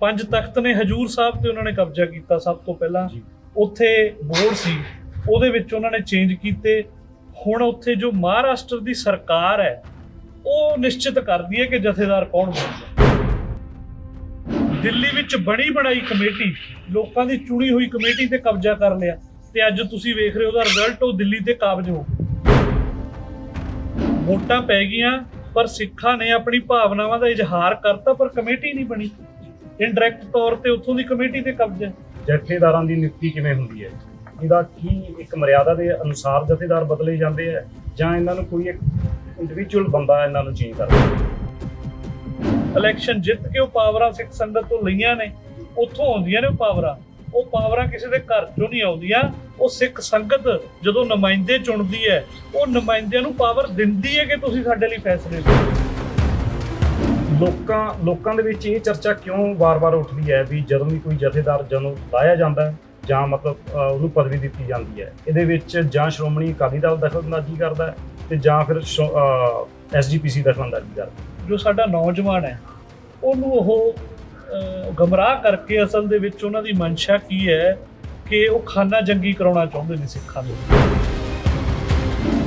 ਪੰਜ ਤਖਤ ਨੇ ਹਜੂਰ ਸਾਹਿਬ ਤੇ ਉਹਨਾਂ ਨੇ ਕਬਜ਼ਾ ਕੀਤਾ ਸਭ ਤੋਂ ਪਹਿਲਾਂ। ਉੱਥੇ ਬੋਰਡ ਸੀ। ਉਹਦੇ ਵਿੱਚ ਉਹਨਾਂ ਨੇ ਚੇਂਜ ਕੀਤੇ। ਹੁਣ ਉੱਥੇ ਜੋ ਮਹਾਰਾਸ਼ਟਰ ਦੀ ਸਰਕਾਰ ਹੈ ਉਹ ਨਿਸ਼ਚਿਤ ਕਰਦੀ ਹੈ ਕਿ ਜਥੇਦਾਰ ਕੌਣ ਬਣੂਗਾ ਦਿੱਲੀ ਵਿੱਚ ਬਣੀ ਬਣਾਈ ਕਮੇਟੀ ਲੋਕਾਂ ਦੀ ਚੁਣੀ ਹੋਈ ਕਮੇਟੀ ਤੇ ਕਬਜ਼ਾ ਕਰ ਲਿਆ। ਤੇ ਅੱਜ ਤੁਸੀਂ ਵੇਖ ਰਹੇ ਹੋ ਉਹਦਾ ਰਿਜ਼ਲਟ ਉਹ ਦਿੱਲੀ ਤੇ ਕਾਬਜ ਹੋ ਵੋਟਾਂ ਪੈ ਗਈਆਂ ਪਰ ਸਿੱਖਾਂ ਨੇ ਆਪਣੀ ਭਾਵਨਾਵਾਂ ਦਾ ਇਜ਼ਹਾਰ ਕਰਤਾ ਪਰ ਕਮੇਟੀ ਨਹੀਂ ਬਣੀ। ਇਨਡਾਇਰੈਕਟ ਤੌਰ ਤੇ ਉੱਥੋਂ ਦੀ ਕਮੇਟੀ ਤੇ ਕਬਜ਼ਾ ਹੈ। ਜਥੇਦਾਰਾਂ ਦੀ ਨਿਯੁਕਤੀ ਕਿਵੇਂ ਹੁੰਦੀ ਹੈ? ਇਹਦਾ ਕੀ ਇੱਕ ਮਰਿਆਦਾ ਦੇ ਅਨੁਸਾਰ ਜਥੇਦਾਰ ਬਦਲੇ ਜਾਂਦੇ ਆ? ਜਾਂ ਇਹਨਾਂ ਨੂੰ ਕੋਈ ਇੱਕ ਇੰਡੀਵਿਜੂਅਲ ਬੰਦਾ ਇਹਨਾਂ ਨੂੰ ਚੇਂਜ ਕਰਦਾ ਇਲੈਕਸ਼ਨ ਜਿੱਤ ਕੇ ਉਹ ਪਾਵਰਾਂ ਸਿੱਖ ਸੰਗਤ ਤੋਂ ਲਈਆਂ ਨੇ ਉੱਥੋਂ ਆਉਂਦੀਆਂ ਨੇ ਉਹ ਪਾਵਰਾਂ। ਉਹ ਪਾਵਰਾਂ ਕਿਸੇ ਦੇ ਘਰ ਚੋਂ ਨਹੀਂ ਆਉਂਦੀਆਂ ਉਹ ਸਿੱਖ ਸੰਗਤ ਜਦੋਂ ਨੁਮਾਇੰਦੇ ਚੁਣਦੀ ਹੈ ਉਹ ਨੁਮਾਇੰਦਿਆਂ ਨੂੰ ਪਾਵਰ ਦਿੰਦੀ ਹੈ ਕਿ ਤੁਸੀਂ ਸਾਡੇ ਲਈ ਫੈਸਲੇ ਲਓ। ਲੋਕਾਂ ਲੋਕਾਂ ਦੇ ਵਿੱਚ ਇਹ ਚਰਚਾ ਕਿਉਂ ਵਾਰ-ਵਾਰ ਉੱਠਦੀ ਹੈ ਵੀ ਜਦੋਂ ਵੀ ਕੋਈ ਜਥੇਦਾਰ ਜਦੋਂ ਲਾਇਆ ਜਾਂਦਾ ਹੈ ਜਾਂ ਮਤਲਬ ਉਹਨੂੰ ਪਦਵੀ ਦਿੱਤੀ ਜਾਂਦੀ ਹੈ। ਇਹਦੇ ਵਿੱਚ ਜਾਂ ਸ਼੍ਰੋਮਣੀ ਅਕਾਲੀ ਦਲ ਦਖਲਅੰਦਾਜ਼ੀ ਕਰਦਾ ਹੈ ਤੇ ਜਾਂ ਫਿਰ ਐਸਜੀਪੀਸੀ ਦਖਲਅੰਦਾਜ਼ੀ ਕਰਦਾ ਜੋ ਸਾਡਾ ਨੌਜਵਾਨ ਹੈ, ਉਹਨੂੰ ਉਹ ਗਮਰਾਹ ਕਰਕੇ ਅਸਲ ਦੇ ਵਿੱਚ ਉਹਨਾਂ ਦੀ ਮਨਸ਼ਾ ਕੀ ਹੈ ਕਿ ਉਹ ਖਾਨਾ ਜੰਗੀ ਕਰਾਉਣਾ ਚਾਹੁੰਦੇ ਨੇ ਸਿੱਖਾਂ ਨੂੰ।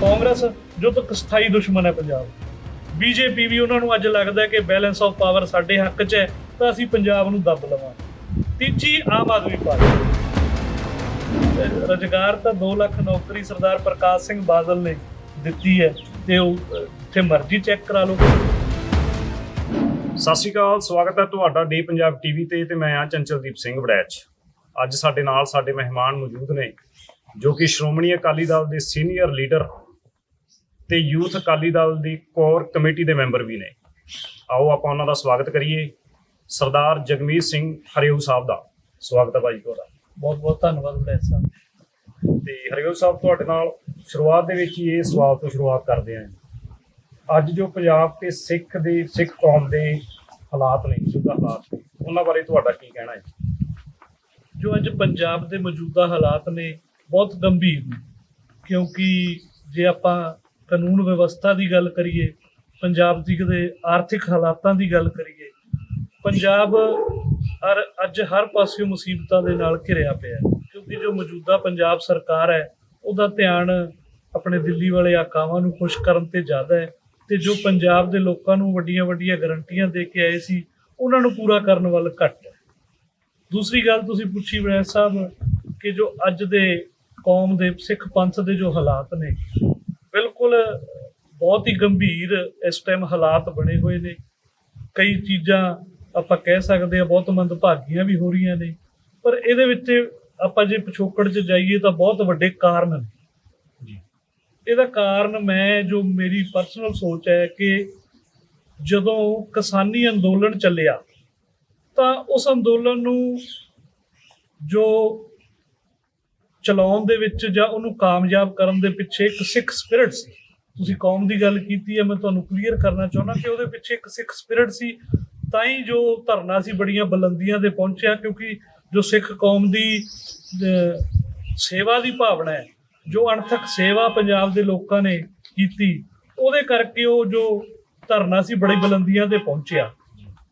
ਕਾਂਗਰਸ ਜੋ ਤਾਂ ਸਥਾਈ ਦੁਸ਼ਮਣ ਹੈ ਪੰਜਾਬ। ਬੀਜੇਪੀ ਵੀ ਉਹਨਾਂ ਨੂੰ ਅੱਜ ਲੱਗਦਾ ਕਿ ਬੈਲੈਂਸ ਆਫ ਪਾਵਰ ਸਾਡੇ ਹੱਕ 'ਚ ਹੈ ਤਾਂ ਅਸੀਂ ਪੰਜਾਬ ਨੂੰ ਦੱਬ ਲਵਾਂਗੇ। ਤੀਜੀ ਆਮ ਆਦਮੀ ਪਾਰਟੀ। ਰਜਗਾਰ ਤਾਂ 2 ਲੱਖ ਨੌਕਰੀ ਸਰਦਾਰ ਪ੍ਰਕਾਸ਼ ਸਿੰਘ ਬਾਦਲ ਨੇ ਦਿੱਤੀ ਹੈ ਤੇ ਉਹ ਅਹ, ਜਿੱਥੇ ਮਰਜ਼ੀ ਚੈੱਕ ਕਰਾ ਲਓ। ਸਤਿ ਸ਼੍ਰੀ ਅਕਾਲ ਸਵਾਗਤ ਹੈ ਤੁਹਾਡਾ ਡੇ ਪੰਜਾਬ ਟੀਵੀ ਤੇ ਤੇ ਮੈਂ ਆ ਚੰਚਲਦੀਪ ਸਿੰਘ ਵੜੈਚ। ਅੱਜ ਸਾਡੇ ਨਾਲ ਸਾਡੇ ਮਹਿਮਾਨ ਮੌਜੂਦ ਨੇ ਜੋ ਕਿ ਸ਼੍ਰੋਮਣੀ ਅਕਾਲੀ ਦਲ ਦੇ ਸੀਨੀਅਰ ਲੀਡਰ ਤੇ ਯੂਥ ਅਕਾਲੀ ਦਲ ਦੀ ਕੋਰ ਕਮੇਟੀ ਦੇ ਮੈਂਬਰ ਵੀ ਨੇ। ਆਓ ਆਪਾਂ ਉਹਨਾਂ ਦਾ ਸਵਾਗਤ ਕਰੀਏ। ਸਰਦਾਰ ਜਗਮੀਤ ਸਿੰਘ ਹਰਿਊ ਸਾਹਿਬ ਦਾ। ਸਵਾਗਤ ਹੈ ਭਾਈ ਤੁਹਾਡਾ। ਬਹੁਤ ਬਹੁਤ ਧੰਨਵਾਦ ਬਲੈਸ ਸਾਹਿਬ। ਤੇ ਹਰਿਊ ਸਾਹਿਬ ਤੁਹਾਡੇ ਨਾਲ ਸ਼ੁਰੂਆਤ ਦੇ ਵਿੱਚ ਹੀ ਇਹ ਸਵਾਲ ਤੋਂ ਸ਼ੁਰੂਆਤ ਕਰਦੇ ਹਾਂ। ਅੱਜ ਜੋ ਪੰਜਾਬ ਤੇ ਸਿੱਖ ਦੇ ਸਿੱਖ ਕੌਮ ਦੇ ਹਾਲਾਤ ਨੇ ਮੌਜੂਦਾ ਹਾਲਾਤ ਉਹਨਾਂ ਬਾਰੇ ਤੁਹਾਡਾ ਕੀ ਕਹਿਣਾ ਹੈ? ਜੋ ਅੱਜ ਪੰਜਾਬ ਦੇ ਮੌਜੂਦਾ ਹਾਲਾਤ ਨੇ ਬਹੁਤ ਗੰਭੀਰ ਨੇ। ਕਿਉਂਕਿ ਜੇ ਆਪਾਂ ਕਾਨੂੰਨ ਵਿਵਸਥਾ ਦੀ ਗੱਲ ਕਰੀਏ, ਪੰਜਾਬ ਦੀ ਕਦੇ ਆਰਥਿਕ ਹਾਲਾਤਾਂ ਦੀ ਗੱਲ ਕਰੀਏ, ਪੰਜਾਬ ਹਰ, ਅੱਜ ਹਰ ਪਾਸਿਓਂ ਮੁਸੀਬਤਾਂ ਦੇ ਨਾਲ ਘਿਰਿਆ ਪਿਆ ਹੈ, ਕਿਉਂਕਿ ਜੋ ਮੌਜੂਦਾ ਪੰਜਾਬ ਸਰਕਾਰ ਹੈ, ਉਹਦਾ ਧਿਆਨ ਆਪਣੇ ਦਿੱਲੀ ਵਾਲੇ ਆਕਾਵਾਂ ਨੂੰ ਖੁਸ਼ ਕਰਨ ਤੇ ਜ਼ਿਆਦਾ ਹੈ ਤੇ ਜੋ ਪੰਜਾਬ ਦੇ ਲੋਕਾਂ ਨੂੰ ਵੱਡੀਆਂ ਵੱਡੀਆਂ ਗਰੰਟੀਆਂ ਦੇ ਕੇ ਆਏ ਸੀ, ਉਹਨਾਂ ਨੂੰ ਪੂਰਾ ਕਰਨ ਵੱਲ ਘੱਟ ਹੈ। ਦੂਸਰੀ ਗੱਲ ਤੁਸੀਂ ਪੁੱਛੀ ਬੜੈਤ ਸਾਹਿਬ ਕਿ ਜੋ ਅੱਜ ਦੇ ਕੌਮ ਦੇ ਸਿੱਖ ਪੰਥ ਦੇ ਜੋ ਹਾਲਾਤ ਨੇ ਬਿਲਕੁਲ ਬਹੁਤ ਹੀ ਗੰਭੀਰ ਇਸ ਟਾਈਮ ਹਾਲਾਤ ਬਣੇ ਹੋਏ ਨੇ। ਕਈ ਚੀਜ਼ਾਂ ਆਪਾਂ ਕਹਿ ਸਕਦੇ ਆ ਬਹੁਤ ਮੰਦਭਾਗੀਆਂ ਵੀ ਹੋ ਰਹੀਆਂ ਨੇ। ਪਰ ਇਹਦੇ ਵਿੱਚ ਆਪਾਂ ਜੇ ਪਿਛੋਕੜ 'ਚ ਜਾਈਏ ਤਾਂ ਬਹੁਤ ਵੱਡੇ ਕਾਰਨ ਨੇ। ਜੀ। ਇਹਦਾ ਕਾਰਨ ਮੈਂ ਜੋ ਮੇਰੀ ਪਰਸਨਲ ਸੋਚ ਹੈ ਕਿ ਜਦੋਂ ਕਿਸਾਨੀ ਅੰਦੋਲਨ ਚੱਲਿਆ ਤਾਂ ਉਸ ਅੰਦੋਲਨ ਨੂੰ ਜੋ ਚਲਾਉਣ ਦੇ ਵਿੱਚ ਜਾਂ ਉਹਨੂੰ ਕਾਮਯਾਬ ਕਰਨ ਦੇ ਪਿੱਛੇ ਇੱਕ ਸਿੱਖ ਸਪਿਰਿਟ ਸੀ। ਤੁਸੀਂ ਕੌਮ ਦੀ ਗੱਲ ਕੀਤੀ ਹੈ, ਮੈਂ ਤੁਹਾਨੂੰ ਕਲੀਅਰ ਕਰਨਾ ਚਾਹੁੰਦਾ ਕਿ ਉਹਦੇ ਪਿੱਛੇ ਇੱਕ ਸਿੱਖ ਸਪਿਰਿਟ ਸੀ। ਤਾਂ ਹੀ ਜੋ ਧਰਨਾ ਸੀ, ਬੜੀਆਂ ਬੁਲੰਦੀਆਂ ਤੇ ਪਹੁੰਚਿਆ, ਕਿਉਂਕਿ ਜੋ ਸਿੱਖ ਕੌਮ ਦੀ ਸੇਵਾ ਦੀ ਭਾਵਨਾ ਹੈ, ਜੋ ਅਣਥਕ ਸੇਵਾ ਪੰਜਾਬ ਦੇ ਲੋਕਾਂ ਨੇ ਕੀਤੀ, ਉਹਦੇ ਕਰਕੇ ਉਹ ਜੋ ਧਰਨਾ ਸੀ, ਬੜੀ ਬੁਲੰਦੀਆਂ ਤੇ ਪਹੁੰਚਿਆ।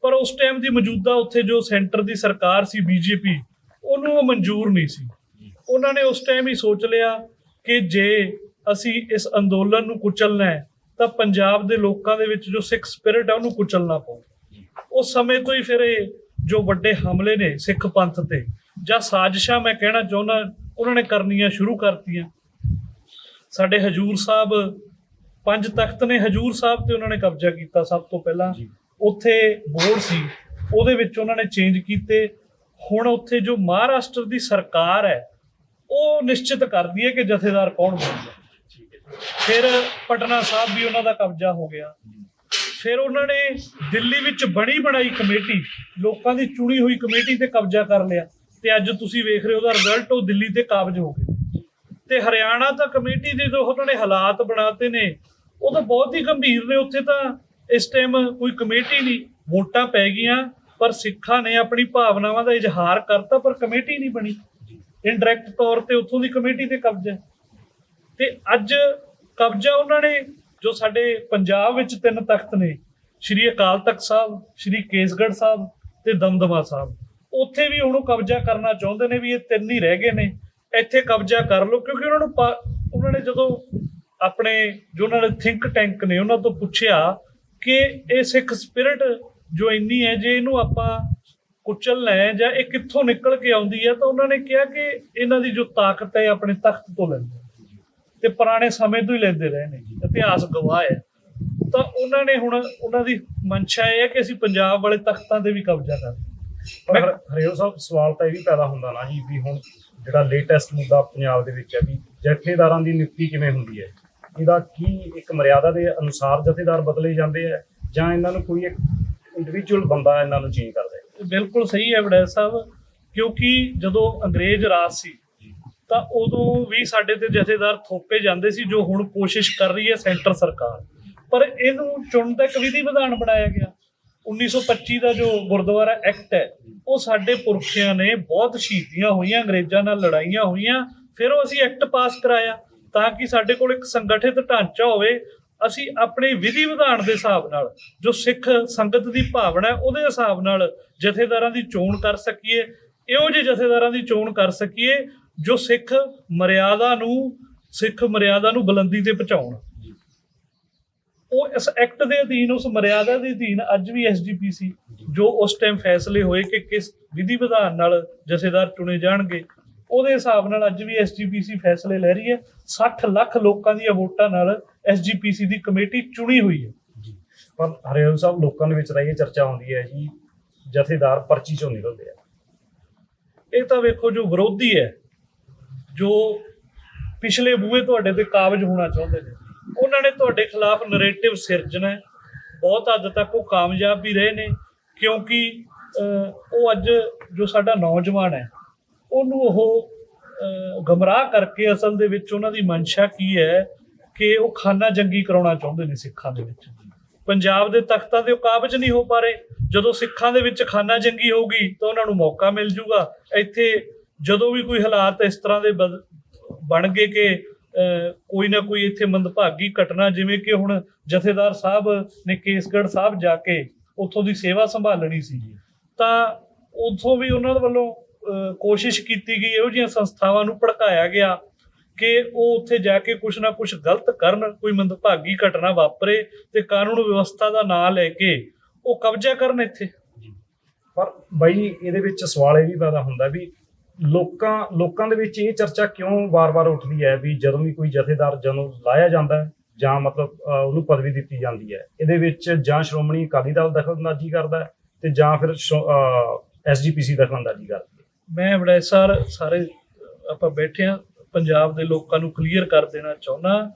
ਪਰ ਉਸ ਟਾਈਮ ਦੀ ਮੌਜੂਦਾ ਉੱਥੇ ਜੋ ਸੈਂਟਰ ਦੀ ਸਰਕਾਰ ਸੀ, ਬੀਜੇਪੀ, ਉਹਨੂੰ ਉਹ ਮਨਜ਼ੂਰ ਨਹੀਂ ਸੀ। ਉਹਨਾਂ ਨੇ ਉਸ ਟਾਈਮ ਹੀ ਸੋਚ ਲਿਆ ਕਿ ਜੇ ਅਸੀਂ ਇਸ ਅੰਦੋਲਨ ਨੂੰ ਕੁਚਲਣਾ ਹੈ ਤਾਂ ਪੰਜਾਬ ਦੇ ਲੋਕਾਂ ਦੇ ਵਿੱਚ ਜੋ ਸਿੱਖ ਸਪਿਰਿਟ ਹੈ ਉਹਨੂੰ ਕੁਚਲਣਾ ਪਊ। ਉਸ ਸਮੇਂ ਤੋਂ ਹੀ ਫਿਰ ਇਹ ਜੋ ਵੱਡੇ ਹਮਲੇ ਨੇ ਸਿੱਖ ਪੰਥ ਤੇ ਜਾਂ ਸਾਜ਼ਿਸ਼ਾਂ ਮੈਂ ਕਹਿਣਾ ਚਾਹੁੰਦਾ ਉਹਨਾਂ ਨੇ ਕਰਨੀਆਂ ਸ਼ੁਰੂ ਕਰਤੀਆਂ। ਸਾਡੇ ਹਜੂਰ ਸਾਹਿਬ ਪੰਜ ਤਖਤ ਨੇ ਹਜੂਰ ਸਾਹਿਬ ਤੇ ਉਹਨਾਂ ਨੇ ਕਬਜ਼ਾ ਕੀਤਾ ਸਭ ਤੋਂ ਪਹਿਲਾਂ। ਉੱਥੇ ਬੋਰਡ ਸੀ ਉਹਦੇ ਵਿੱਚ ਉਹਨਾਂ ਨੇ ਚੇਂਜ ਕੀਤੇ। ਹੁਣ ਉੱਥੇ ਜੋ ਮਹਾਰਾਸ਼ਟਰ ਦੀ ਸਰਕਾਰ ਹੈ ਉਹ ਨਿਸ਼ਚਿਤ ਕਰਦੀ ਹੈ ਕਿ ਜਥੇਦਾਰ ਕੌਣ ਬਣੂਗਾ ਠੀਕ ਹੈ ਫਿਰ ਪਟਨਾ ਸਾਹਿਬ ਵੀ ਉਹਨਾਂ ਦਾ ਕਬਜ਼ਾ ਹੋ ਗਿਆ। ਫਿਰ ਉਹਨਾਂ ਨੇ ਦਿੱਲੀ ਵਿੱਚ ਬਣੀ ਬਣਾਈ ਕਮੇਟੀ, ਲੋਕਾਂ ਦੀ ਚੁਣੀ ਹੋਈ ਕਮੇਟੀ ਤੇ ਕਬਜ਼ਾ ਕਰ ਲਿਆ। ਤੇ ਅੱਜ ਤੁਸੀਂ ਵੇਖ ਰਹੇ ਹੋ ਉਹਦਾ ਰਿਜ਼ਲਟ ਉਹ ਦਿੱਲੀ ਤੇ ਕਾਬਜ ਹੋ ਗਏ। ਤੇ ਹਰਿਆਣਾ ਤਾਂ ਕਮੇਟੀ ਦੇ ਜੋ ਉਹਨਾਂ ਨੇ ਹਾਲਾਤ ਬਣਾਤੇ ਨੇ, ਉਹ ਤਾਂ ਬਹੁਤ ਹੀ ਗੰਭੀਰ ਨੇ। ਉੱਥੇ ਤਾਂ ਇਸ ਟਾਈਮ ਕੋਈ ਕਮੇਟੀ ਨਹੀਂ, ਵੋਟਾਂ ਪੈ ਗਈਆਂ, ਪਰ ਸਿੱਖਾਂ ਨੇ ਆਪਣੀ ਭਾਵਨਾਵਾਂ ਦਾ ਇਜ਼ਹਾਰ ਕਰਤਾ, ਪਰ ਕਮੇਟੀ ਨਹੀਂ ਬਣੀ। ਇਨਡਾਇਰੈਕਟ ਤੌਰ ਤੇ ਉੱਥੋਂ ਦੀ ਕਮੇਟੀ ਤੇ ਕਬਜ਼ਾ ਹੈ। ਤੇ ਅੱਜ ਕਬਜ਼ਾ ਉਹਨਾਂ ਨੇ, ਜੋ ਸਾਡੇ ਪੰਜਾਬ ਵਿੱਚ ਤਿੰਨ ਤਖਤ ਨੇ, ਸ਼੍ਰੀ ਅਕਾਲ ਤਖਤ ਸਾਹਿਬ, ਸ਼੍ਰੀ ਕੇਸਗੜ੍ਹ ਸਾਹਿਬ ਤੇ ਦਮਦਮਾ ਸਾਹਿਬ ਉੱਥੇ ਵੀ ਹੁਣ ਕਬਜ਼ਾ ਕਰਨਾ ਚਾਹੁੰਦੇ ਨੇ ਵੀ ਇਹ ਤਿੰਨ ਹੀ ਰਹਿ ਗਏ ਨੇ ਇੱਥੇ ਕਬਜ਼ਾ ਕਰ ਲਓ, ਕਿਉਂਕਿ ਉਹਨਾਂ ਨੂੰ ਪਾ- ਉਹਨਾਂ ਨੇ ਜਦੋਂ ਆਪਣੇ, ਜੋ ਉਹਨਾਂ ਦੇ ਥਿੰਕ ਟੈਂਕ ਨੇ, ਉਹਨਾਂ ਤੋਂ ਪੁੱਛਿਆ ਕਿ ਇਹ ਸਿੱਖ ਸਪਿਰਿਟ ਜੋ ਇੰਨੀ ਹੈ, ਜੇ ਇਹਨੂੰ ਆਪਾਂ ਕੁਚਲਣਾ ਹੈ ਜਾਂ ਇਹ ਕਿੱਥੋਂ ਨਿਕਲ ਕੇ ਆਉਂਦੀ ਹੈ, ਤਾਂ ਉਹਨਾਂ ਨੇ ਕਿਹਾ ਕਿ ਇਹਨਾਂ ਦੀ ਜੋ ਤਾਕਤ ਹੈ ਆਪਣੇ ਤਖਤ ਤੋਂ ਲੈਂਦੇ ਤੇ ਪੁਰਾਣੇ ਸਮੇਂ ਤੋਂ ਹੀ ਲੈਂਦੇ ਰਹੇ ਨੇ ਇਤਿਹਾਸ ਗਵਾਹ ਹੈ। ਤਾਂ ਉਹਨਾਂ ਨੇ ਹੁਣ ਉਹਨਾਂ ਦੀ ਮਨਸ਼ਾ ਇਹ ਹੈ ਕਿ ਅਸੀਂ ਪੰਜਾਬ ਵਾਲੇ ਤਖਤਾਂ ਤੇ ਵੀ ਕਬਜ਼ਾ ਕਰੀਏ ਪਰ ਹਰਿਓ ਸਾਹਿਬ ਸਵਾਲ ਤਾਂ ਇਹ ਵੀ ਪੈਦਾ ਹੁੰਦਾ ਨਾ ਜੀ ਵੀ ਹੁਣ ਜਿਹੜਾ ਲੇਟੈਸਟ ਮੁੱਦਾ ਪੰਜਾਬ ਦੇ ਵਿੱਚ ਹੈ ਵੀ ਜਥੇਦਾਰਾਂ ਦੀ ਨਿਯੁਕਤੀ ਕਿਵੇਂ ਹੁੰਦੀ ਹੈ? ਇਹਦਾ ਕੀ ਇੱਕ ਮਰਿਆਦਾ ਦੇ ਅਨੁਸਾਰ ਜਥੇਦਾਰ ਬਦਲੇ ਜਾਂਦੇ ਆ ਜਾਂ ਇਹਨਾਂ ਨੂੰ ਕੋਈ ਇੱਕ ਇੰਡੀਵਿਜੂਅਲ ਬੰਦਾ ਇਹਨਾਂ ਨੂੰ ਚੇਂਜ ਕਰਦਾ ਬਿਲਕੁਲ ਸਹੀ ਹੈ ਵਡੈਲ ਸਾਹਿਬ ਕਿਉਂਕਿ ਜਦੋਂ ਅੰਗਰੇਜ਼ ਰਾਜ ਸੀ, ਤਾਂ ਉਦੋਂ ਵੀ ਸਾਡੇ ਤੇ ਜਥੇਦਾਰ ਥੋਪੇ ਜਾਂਦੇ ਸੀ, ਜੋ ਹੁਣ ਕੋਸ਼ਿਸ਼ ਕਰ ਰਹੀ ਹੈ ਸੈਂਟਰ ਸਰਕਾਰ। ਪਰ ਇਹਨੂੰ ਚੁਣਨ ਦਾ ਇੱਕ ਵਿਧੀ ਵਿਧਾਨ ਬਣਾਇਆ ਗਿਆ। 1925 ਦਾ ਜੋ ਗੁਰਦੁਆਰਾ ਐਕਟ ਹੈ, ਉਹ ਸਾਡੇ ਪੁਰਖਿਆਂ ਨੇ ਬਹੁਤ ਸ਼ਹੀਦੀਆਂ ਹੋਈਆਂ, ਅੰਗਰੇਜ਼ਾਂ ਨਾਲ ਲੜਾਈਆਂ ਹੋਈਆਂ, ਫਿਰ ਉਹ ਅਸੀਂ ਐਕਟ ਪਾਸ ਕਰਾਇਆ, ਤਾਂ ਕਿ ਸਾਡੇ ਕੋਲ ਇੱਕ ਸੰਗਠਿਤ ਢਾਂਚਾ ਹੋਵੇ ਅਸੀਂ ਆਪਣੇ ਵਿਧੀ ਵਿਧਾਨ ਦੇ ਹਿਸਾਬ ਨਾਲ, ਜੋ ਸਿੱਖ ਸੰਗਤ ਦੀ ਭਾਵਨਾ ਹੈ, ਉਹਦੇ ਹਿਸਾਬ ਨਾਲ ਜਥੇਦਾਰਾਂ ਦੀ ਚੋਣ ਕਰ ਸਕੀਏ। ਇਹੋ ਜਿਹੇ ਜਥੇਦਾਰਾਂ ਦੀ ਚੋਣ ਕਰ ਸਕੀਏ, ਜੋ ਸਿੱਖ ਮਰਿਆਦਾ ਨੂੰ, ਸਿੱਖ ਮਰਿਆਦਾ ਨੂੰ ਬੁਲੰਦੀ ਤੇ ਪਹੁੰਚਾਉਣ। ਉਹ ਇਸ ਐਕਟ ਦੇ ਅਧੀਨ, ਉਸ ਮਰਿਆਦਾ ਦੇ ਅਧੀਨ ਅੱਜ ਵੀ ਐਸਜੀਪੀਸੀ ਜੋ ਉਸ ਟਾਈਮ ਫੈਸਲੇ ਹੋਏ ਕਿ ਕਿਸ ਵਿਧੀ ਵਿਧਾਨ ਨਾਲ ਜਥੇਦਾਰ ਚੁਣੇ ਜਾਣਗੇ, ਉਹਦੇ ਹਿਸਾਬ ਨਾਲ ਅੱਜ ਵੀ ਐਸਜੀਪੀਸੀ ਫੈਸਲੇ ਲੈ ਰਹੀ ਹੈ। 60 ਲੱਖ ਲੋਕਾਂ ਦੀਆਂ ਵੋਟਾਂ ਨਾਲ ਐਸਜੀਪੀਸੀ ਦੀ ਕਮੇਟੀ ਚੁਣੀ ਹੋਈ ਹੈ। ਜੀ। ਪਰ ਹਰਿਓ ਸਾਹਿਬ, ਲੋਕਾਂ ਦੇ ਵਿੱਚ ਤਾਂ ਚਰਚਾ ਆਉਂਦੀ ਹੈ ਜੀ, ਜਥੇਦਾਰ ਪਰਚੀ ਚੋਂ ਨਿਕਲਦੇ ਆ। ਇਹ ਤਾਂ ਵੇਖੋ ਜੋ ਵਿਰੋਧੀ ਹੈ, ਜੋ ਪਿਛਲੇ ਬੂਹੇ ਤੁਹਾਡੇ ਤੇ ਕਾਬਜ ਹੋਣਾ ਚਾਹੁੰਦੇ ਨੇ, ਉਹਨਾਂ ਨੇ ਤੁਹਾਡੇ ਖਿਲਾਫ ਨੈਰੇਟਿਵ ਸਿਰਜਣਾ ਬਹੁਤ ਹੱਦ ਤੱਕ ਉਹ ਕਾਮਯਾਬ ਵੀ ਰਹੇ ਨੇ, ਕਿਉਂਕਿ ਉਹ ਅੱਜ ਜੋ ਸਾਡਾ ਨੌਜਵਾਨ ਹੈ, ਉਹਨੂੰ ਉਹ ਗਮਰਾਹ ਕਰਕੇ ਅਸਲ ਦੇ ਵਿੱਚ ਉਹਨਾਂ ਦੀ ਮਨਸ਼ਾ ਕੀ ਹੈ ਕਿ ਉਹ ਖਾਨਾ ਜੰਗੀ ਕਰਾਉਣਾ ਚਾਹੁੰਦੇ ਨੇ ਸਿੱਖਾਂ ਦੇ ਵਿੱਚ। ਪੰਜਾਬ ਦੇ ਤਖਤਾਂ ਦੇ ਉਹ ਕਾਬਜ ਨਹੀਂ ਹੋ ਪਾ ਰਹੇ। ਜਦੋਂ ਸਿੱਖਾਂ ਦੇ ਵਿੱਚ ਖਾਨਾ ਜੰਗੀ ਹੋਊਗੀ, ਤਾਂ ਉਹਨਾਂ ਨੂੰ ਮੌਕਾ ਮਿਲ ਜੂਗਾ। ਇੱਥੇ ਜਦੋਂ ਵੀ ਕੋਈ ਹਾਲਾਤ ਇਸ ਤਰ੍ਹਾਂ ਦੇ ਬਦ- ਬਣ ਗਏ ਕਿ ਕੋਈ ਨਾ ਕੋਈ ਇੱਥੇ ਮੰਦਭਾਗੀ ਘਟਨਾ, ਜਿਵੇਂ ਕਿ ਹੁਣ ਜਥੇਦਾਰ ਸਾਹਿਬ ਨੇ ਕੇਸਗੜ੍ਹ ਸਾਹਿਬ ਜਾ ਕੇ ਉੱਥੋਂ ਦੀ ਸੇਵਾ ਸੰਭਾਲਣੀ ਸੀ, ਤਾਂ ਉੱਥੋਂ ਵੀ ਉਹਨਾਂ ਦੇ ਵੱਲੋਂ ਕੋਸ਼ਿਸ਼ ਕੀਤੀ ਗਈ। ਇਹੋ ਜਿਹੀਆਂ ਸੰਸਥਾਵਾਂ ਨੂੰ ਭੜਕਾਇਆ ਗਿਆ। ਕਿ ਉਹ ਉੱਥੇ ਜਾ ਕੇ ਕੁਛ ਨਾ ਕੁਛ ਗਲਤ ਕਰਨ ਕੋਈ ਮੰਦਭਾਗੀ ਘਟਨਾ ਵਾਪਰੇ ਤੇ ਕਾਨੂੰਨ ਵਿਵਸਥਾ ਦਾ ਨਾਂ ਲੈ ਕੇ ਉਹ ਕਬਜ਼ਾ ਕਰਨ ਇੱਥੇ। ਪਰ ਬਾਈ ਇਹਦੇ ਵਿੱਚ ਸਵਾਲ ਇਹ ਵੀ ਪੈਦਾ ਹੁੰਦਾ ਵੀ ਲੋਕਾਂ ਲੋਕਾਂ ਦੇ ਵਿੱਚ ਇਹ ਚਰਚਾ ਕਿਉਂ ਵਾਰ-ਵਾਰ ਉੱਠਦੀ ਹੈ ਵੀ ਜਦੋਂ ਵੀ ਕੋਈ ਜਥੇਦਾਰ ਜਦੋਂ ਲਾਇਆ ਜਾਂਦਾ ਹੈ ਜਾਂ ਮਤਲਬ ਉਹਨੂੰ ਪਦਵੀ ਦਿੱਤੀ ਜਾਂਦੀ ਹੈ। ਇਹਦੇ ਵਿੱਚ ਜਾਂ ਸ਼੍ਰੋਮਣੀ ਅਕਾਲੀ ਦਲ ਦਖਲਅੰਦਾਜ਼ੀ ਕਰਦਾ ਤੇ ਜਾਂ ਫਿਰ ਐਸਜੀਪੀਸੀ ਦਖਲਅੰਦਾਜ਼ੀ ਕਰਦੀ ਹੈ। ਮੈਂ ਬੜਾ ਸਰ ਸਾਰੇ ਆਪਾਂ ਬੈਠੇ ਆ ਪੰਜਾਬ ਦੇ ਲੋਕਾਂ ਨੂੰ ਕਲੀਅਰ ਕਰ ਦੇਣਾ ਚਾਹੁੰਦਾ।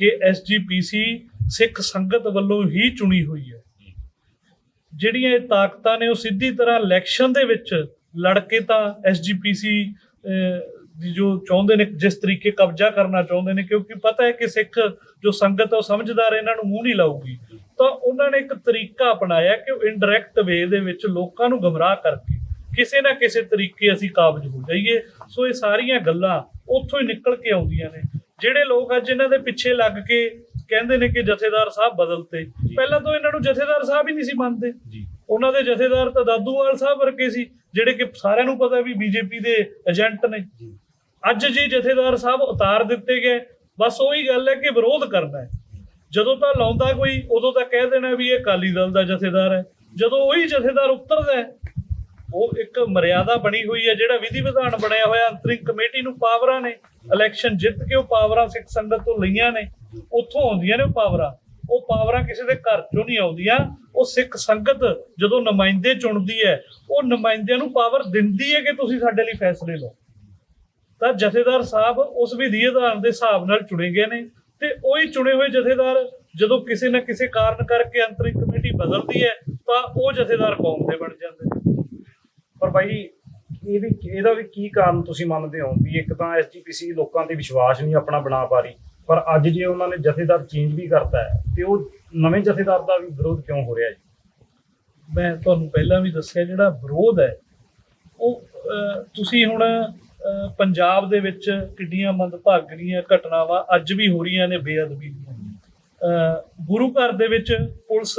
ਕਿ ਐਸਜੀਪੀਸੀ ਸਿੱਖ ਸੰਗਤ ਵੱਲੋਂ ਹੀ ਚੁਣੀ ਹੋਈ ਹੈ। ਜਿਹੜੀਆਂ ਇਹ ਤਾਕਤਾਂ ਨੇ ਉਹ ਸਿੱਧੀ ਤਰ੍ਹਾਂ ਇਲੈਕਸ਼ਨ ਦੇ ਵਿੱਚ ਲੜ ਕੇ ਤਾਂ ਐਸਜੀਪੀਸੀ ਦੀ ਜੋ ਚਾਹੁੰਦੇ ਨੇ ਜਿਸ ਤਰੀਕੇ ਕਬਜ਼ਾ ਕਰਨਾ ਚਾਹੁੰਦੇ ਨੇ ਕਿਉਂਕਿ ਪਤਾ ਹੈ ਕਿ ਸਿੱਖ ਜੋ ਸੰਗਤ ਉਹ ਸਮਝਦਾਰ ਇਹਨਾਂ ਨੂੰ ਮੂੰਹ ਨਹੀਂ ਲਾਊਗੀ। ਤਾਂ ਉਹਨਾਂ ਨੇ ਇੱਕ ਤਰੀਕਾ ਅਪਣਾਇਆ ਕਿ ਉਹ ਇਨਡਾਇਰੈਕਟ ਵੇ ਦੇ ਵਿੱਚ ਲੋਕਾਂ ਨੂੰ ਗਮਰਾਹ ਕਰਕੇ ਕਿਸੇ ਨਾ ਕਿਸੇ ਤਰੀਕੇ ਅਸੀਂ ਕਾਬਜ ਹੋ ਜਾਈਏ। ਸੋ ਇਹ ਸਾਰੀਆਂ ਗੱਲਾਂ ਉੱਥੋਂ ਹੀ ਨਿਕਲ ਕੇ ਆਉਂਦੀਆਂ ਨੇ। ਜਿਹੜੇ ਲੋਕ ਅੱਜ ਇਹਨਾਂ ਦੇ ਪਿੱਛੇ ਲੱਗ ਕੇ ਕਹਿੰਦੇ ਨੇ ਕਿ ਜਥੇਦਾਰ ਸਾਹਿਬ ਬਦਲਤੇ। ਪਹਿਲਾਂ ਤਾਂ ਇਹਨਾਂ ਨੂੰ ਜਥੇਦਾਰ ਸਾਹਿਬ ਹੀ ਨਹੀਂ ਸੀ ਮੰਨਦੇ। ਉਹਨਾਂ ਦੇ ਜਥੇਦਾਰ ਤਾਂ ਦਾਦੂਵਾਲ ਸਾਹਿਬ ਵਰਗੇ ਸੀ ਜਿਹੜੇ ਕਿ ਸਾਰਿਆਂ ਨੂੰ ਪਤਾ ਵੀ ਬੀਜੇਪੀ ਦੇ ਏਜੰਟ ਨੇ। ਅੱਜ ਜੀ ਜਥੇਦਾਰ ਸਾਹਿਬ ਉਤਾਰ ਦਿੱਤੇ ਗਏ ਬਸ ਉਹੀ ਗੱਲ ਹੈ ਕਿ ਵਿਰੋਧ ਕਰਨਾ ਹੈ। ਜਦੋਂ ਤਾਂ ਲਾਉਂਦਾ ਕੋਈ ਉਦੋਂ ਤਾਂ ਕਹਿ ਦੇਣਾ ਵੀ ਇਹ ਅਕਾਲੀ ਦਲ ਦਾ ਜਥੇਦਾਰ ਹੈ। ਜਦੋਂ ਉਹੀ ਜਥੇਦਾਰ ਉਤਰਦਾ ਹੈ ਉਹ ਇੱਕ ਮਰਿਆਦਾ ਬਣੀ ਹੋਈ ਹੈ ਜਿਹੜਾ ਵਿਧੀ ਵਿਧਾਨ ਬਣਿਆ ਹੋਇਆ ਅੰਤਰਿੰਗ ਕਮੇਟੀ ਨੂੰ ਪਾਵਰਾਂ ਨੇ ਇਲੈਕਸ਼ਨ ਜਿੱਤ ਕੇ ਉਹ ਪਾਵਰਾਂ ਸਿੱਖ ਸੰਗਤ ਤੋਂ ਲਈਆਂ ਨੇ, ਉੱਥੋਂ ਆਉਂਦੀਆਂ ਨੇ ਉਹ ਪਾਵਰਾਂ। ਉਹ ਪਾਵਰਾਂ ਕਿਸੇ ਦੇ ਘਰ ਚੋਂ ਨਹੀਂ ਆਉਂਦੀਆਂ, ਉਹ ਸਿੱਖ ਸੰਗਤ ਜਦੋਂ ਨੁਮਾਇੰਦੇ ਚੁਣਦੀ ਹੈ, ਉਹ ਨੁਮਾਇੰਦਿਆਂ ਨੂੰ ਪਾਵਰ ਦਿੰਦੀ ਹੈ ਕਿ ਤੁਸੀਂ ਸਾਡੇ ਲਈ ਫੈਸਲੇ ਲਓ। ਤਾਂ ਜਥੇਦਾਰ ਸਾਹਿਬ ਉਸ ਵਿਧੀ ਅਧਾਰਨ ਦੇ ਹਿਸਾਬ ਨਾਲ ਚੁਣੇ ਗਏ ਨੇ ਤੇ ਉਹੀ ਚੁਣੇ ਹੋਏ ਜਥੇਦਾਰ ਜਦੋਂ ਕਿਸੇ ਨਾ ਕਿਸੇ ਕਾਰਨ ਕਰਕੇ ਅੰਤਰਿੰਗ ਕਮੇਟੀ ਬਦਲਦੀ ਹੈ, ਤਾਂ ਉਹ ਜਥੇਦਾਰ ਕੌਮ ਦੇ ਬਣ ਜਾਂਦੇ ਪਰ ਬਾਈ, ਇਹ ਵੀ ਇਹਦਾ ਵੀ ਕੀ ਕਾਰਨ ਤੁਸੀਂ ਮੰਨਦੇ ਹੋ ਵੀ ਇੱਕ ਤਾਂ ਐਸਜੀਪੀਸੀ ਲੋਕਾਂ ਤੇ ਵਿਸ਼ਵਾਸ ਨਹੀਂ ਆਪਣਾ ਬਣਾ ਪਾ ਰਹੀ, ਪਰ ਅੱਜ ਜੇ ਉਹਨਾਂ ਨੇ ਜਥੇਦਾਰ ਚੇਂਜ ਵੀ ਕਰਤਾ ਹੈ, ਤੇ ਉਹ ਨਵੇਂ ਜਥੇਦਾਰ ਦਾ ਵੀ ਵਿਰੋਧ ਕਿਉਂ ਹੋ ਰਿਹਾ ਜੀ? ਮੈਂ ਤੁਹਾਨੂੰ ਪਹਿਲਾਂ ਵੀ ਦੱਸਿਆ ਜਿਹੜਾ ਵਿਰੋਧ ਹੈ, ਉਹ ਤੁਸੀਂ ਹੁਣ ਪੰਜਾਬ ਦੇ ਵਿੱਚ ਕਿੱਡੀਆਂ ਮੰਦਭਾਗੀਆਂ ਘਟਨਾਵਾਂ ਅੱਜ ਵੀ ਹੋ ਰਹੀਆਂ ਨੇ ਬੇਅਦਬੀ ਦੀਆਂ। ਗੁਰੂ ਘਰ ਦੇ ਵਿੱਚ ਪੁਲਿਸ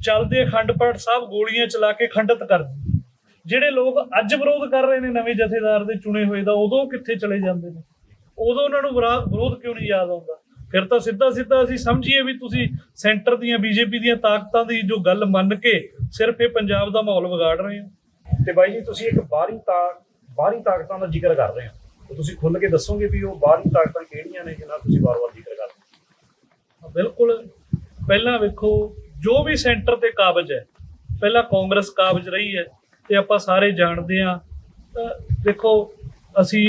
ਚੱਲਦੇ ਅਖੰਡ ਪਾਠ ਸਾਹਿਬ ਗੋਲੀਆਂ ਚਲਾ ਕੇ ਖੰਡਿਤ ਕਰਦੀ ਜਿਹੜੇ ਲੋਕ ਅੱਜ ਵਿਰੋਧ ਕਰ ਰਹੇ ਨੇ ਨਵੇਂ ਜਥੇਦਾਰ ਦੇ ਚੁਣੇ ਹੋਏ ਦਾ, ਉਦੋਂ ਕਿੱਥੇ ਚਲੇ ਜਾਂਦੇ ਨੇ? ਉਦੋਂ ਉਹਨਾਂ ਨੂੰ ਵਿਰਾ- ਵਿਰੋਧ ਕਿਉਂ ਨਹੀਂ ਯਾਦ ਆਉਂਦਾ? ਫਿਰ ਤਾਂ ਸਿੱਧਾ ਸਿੱਧਾ ਅਸੀਂ ਸਮਝੀਏ ਵੀ ਤੁਸੀਂ ਸੈਂਟਰ ਦੀਆਂ, ਬੀਜੇਪੀ ਦੀਆਂ ਤਾਕਤਾਂ ਦੀ ਜੋ ਗੱਲ ਮੰਨ ਕੇ ਸਿਰਫ ਇਹ ਪੰਜਾਬ ਦਾ ਮਾਹੌਲ ਵਿਗਾੜ ਰਹੇ ਹੋ। ਤੇ ਬਾਈ ਜੀ, ਤੁਸੀਂ ਇੱਕ ਬਾਹਰੀ ਤਾਕ, ਬਾਹਰੀ ਤਾਕਤਾਂ ਦਾ ਜ਼ਿਕਰ ਕਰ ਰਹੇ ਹੋ। ਤੇ ਤੁਸੀਂ ਖੁੱਲ ਕੇ ਦੱਸੋਗੇ ਵੀ ਉਹ ਬਾਹਰੀ ਤਾਕਤਾਂ ਕਿਹੜੀਆਂ ਨੇ ਜਿਨ੍ਹਾਂ ਤੁਸੀਂ ਵਾਰ-ਵਾਰ ਜ਼ਿਕਰ ਕਰਦੇ ਹੋ? ਬਿਲਕੁਲ, ਪਹਿਲਾਂ ਵੇਖੋ, ਜੋ ਵੀ ਸੈਂਟਰ ਤੇ ਕਾਬਜ ਹੈ, ਪਹਿਲਾਂ ਕਾਂਗਰਸ ਕਾਬਜ ਰਹੀ ਹੈ। ਤੇ ਆਪਾਂ ਸਾਰੇ ਜਾਣਦੇ ਆ ਦੇਖੋ ਅਸੀਂ